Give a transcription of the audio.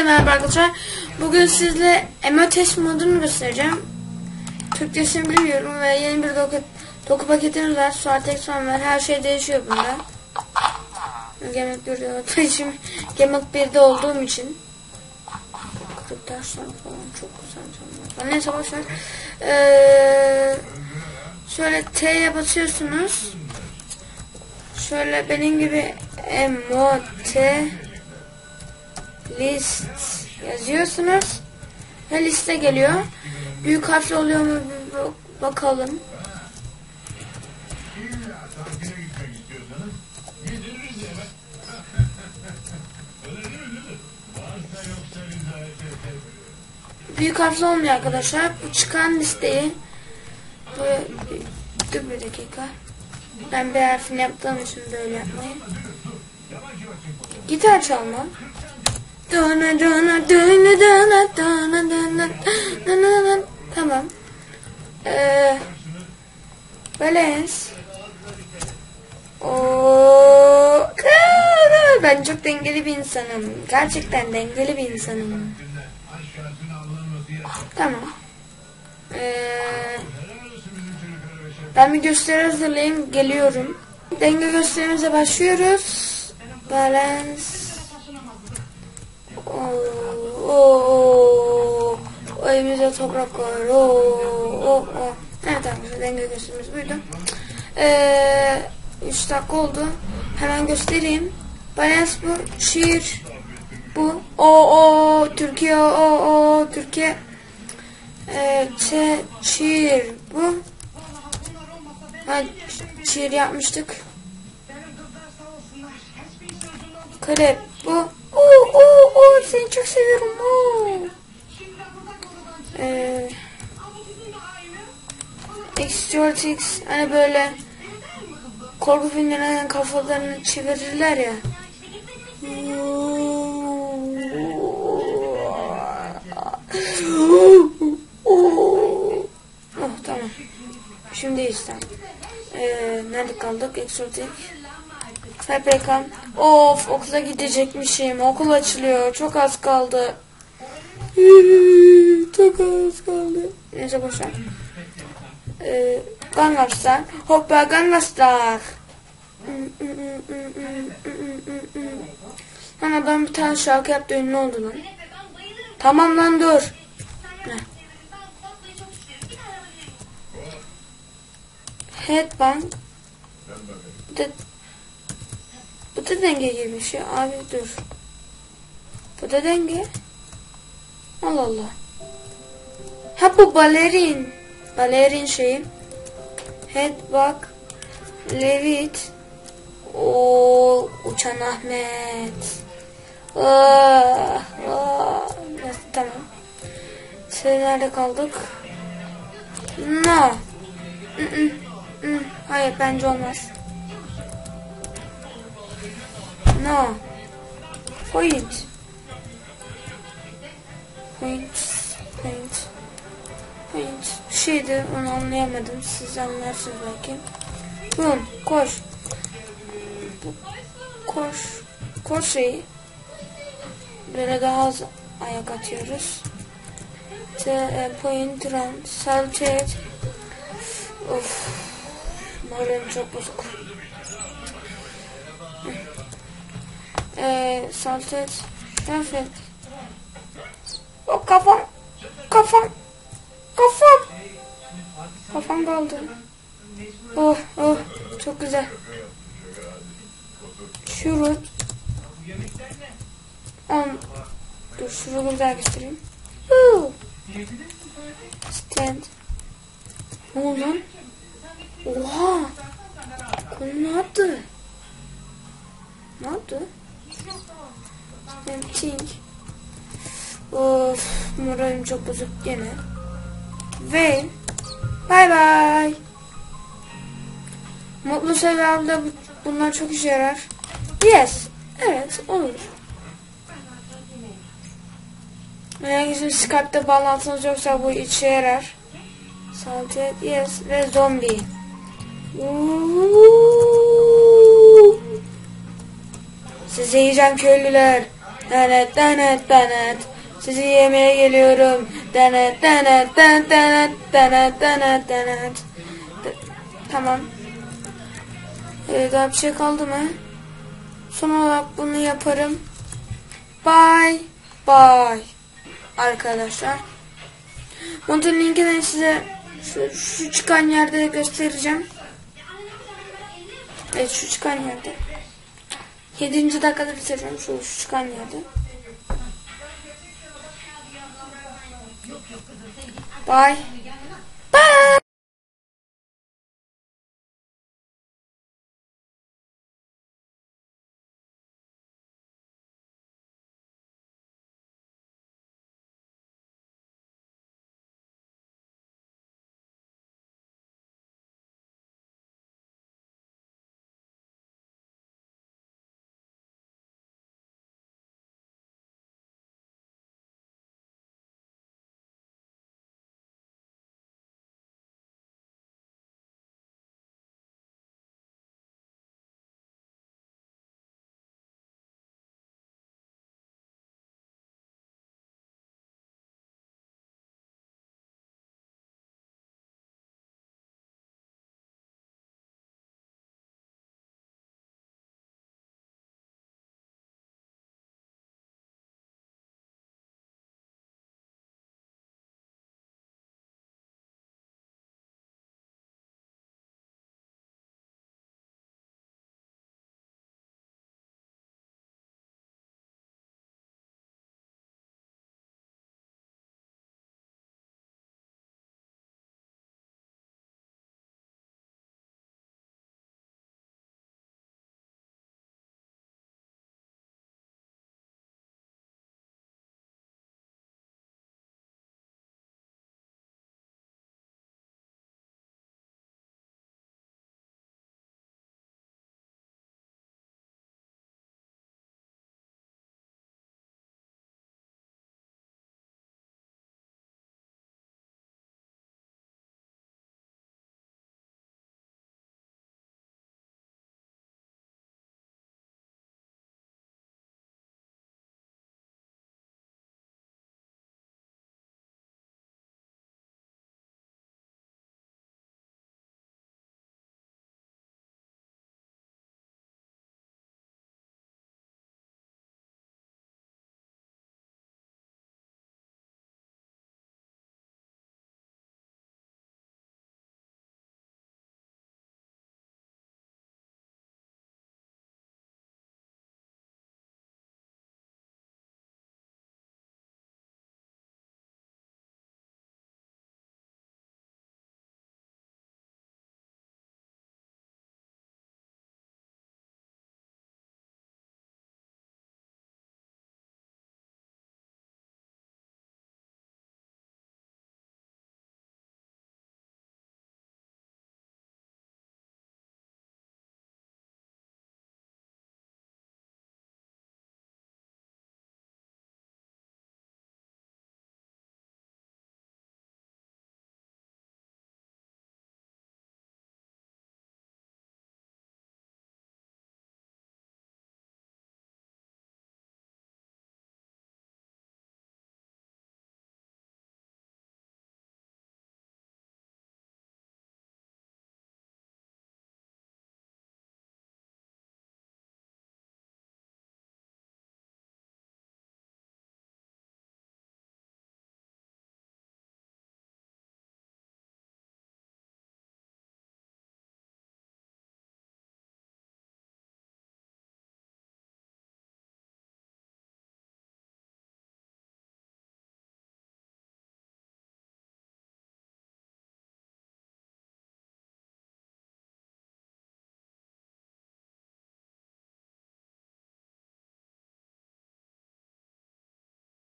Hepinize merhaba arkadaşlar. Bugün sizle Emotes modunu göstereceğim. Türkçesini bilmiyorum ve yeni bir doku, doku paketimiz var. Suat Ekson var. Her şey değişiyor bunda. Gemek 1'de olduğu için, Gemek 1'de olduğum için. Kırıktaşlar falan çok güzel canlar. Neyse boşver. Ee, şöyle T'ye basıyorsunuz. Şöyle benim gibi emote list yazıyorsunuz ve liste geliyor. Büyük harfli oluyor mu bakalım. Büyük harfli olmuyor arkadaşlar. Bu çıkan listeyi böyle dur bir dakika. Ben bir harfini yaptığım için böyle yapmayı. Gitar çalma. Dana dana dana dana dana dana dana dana Tamam. Ee, Balance. Oo, ben çok dengeli bir insanım. Gerçekten dengeli bir insanım. Tamam. Ee, ben bir gösteri hazırlayayım. Geliyorum. Denge gösterimize başlıyoruz. Balance. Oo, o evimize toprak koyuyor. Oo, oo, oo. Evet arkadaşlar denge gösterimiz buydu. Ee, 3 dakika oldu. Hemen göstereyim. Bu. Şiir. Bu. O o Türkiye o o Türkiye. Ee, çiğir bu. Ha, çiğir yapmıştık. Krep bu. Çok seviyorum. Oo. Ee, Exotics hani böyle korku filmlerinden kafalarını çevirirler ya. Oh tamam. Şimdi işte. Ee, nerede kaldık? Exotic. FPK. Of okula gidecekmişim. Okul açılıyor. Çok az kaldı. Çok az kaldı. Neyse boşver. Ee, Gangnam Style. Hoppa Gangnam Style. Lan adam bir tane şarkı yaptı ünlü oldu lan. Tamam lan dur. Ne? Headbang. Bu da, denge girmiş ya. Abi dur. Bu da denge. Allah Allah. Ha bu balerin. Balerin şeyi. Headbang. Levit. O uçan Ahmet. Ah, ah. Tamam. Şey nerede kaldık? No. Mm-mm. Mm, Hayır bence olmaz. No. Point. Point. Point. Point. Şeydi onu anlayamadım. Siz anlarsınız belki. Boom. Koş. Koş. Koş şeyi. Böyle daha az ayak atıyoruz. T, e, point run. Salted. Of. Moralim çok bozuk. Eee salted. Evet. O kafam. Kafam. Kafam. Kafam kaldı. Oh oh. Çok güzel. Şurut. On. Dur şunu güzel göstereyim. Stand. Ne oldu lan? Oha! Konu ne yaptı? Ne yaptı? Think. Of, moralim çok bozuk gene. Ve bye bye. Mutlu selamda bunlar çok işe yarar. Yes. Evet, olur. Eğer bizim Skype'da bağlantınız yoksa bu işe yarar. Salted, yes ve zombi. Size yiyeceğim köylüler. Denet denet denet. Sizi yemeye geliyorum. Denet denet denet denet denet denet denet. De- Tamam. Ee, daha bir şey kaldı mı? Son olarak bunu yaparım. Bye. Bye. Arkadaşlar. Montun linkini size şu, şu çıkan yerde göstereceğim. Evet şu çıkan yerde. 7. dakikada bitireceğim şu, şu çıkan yerde. Bye.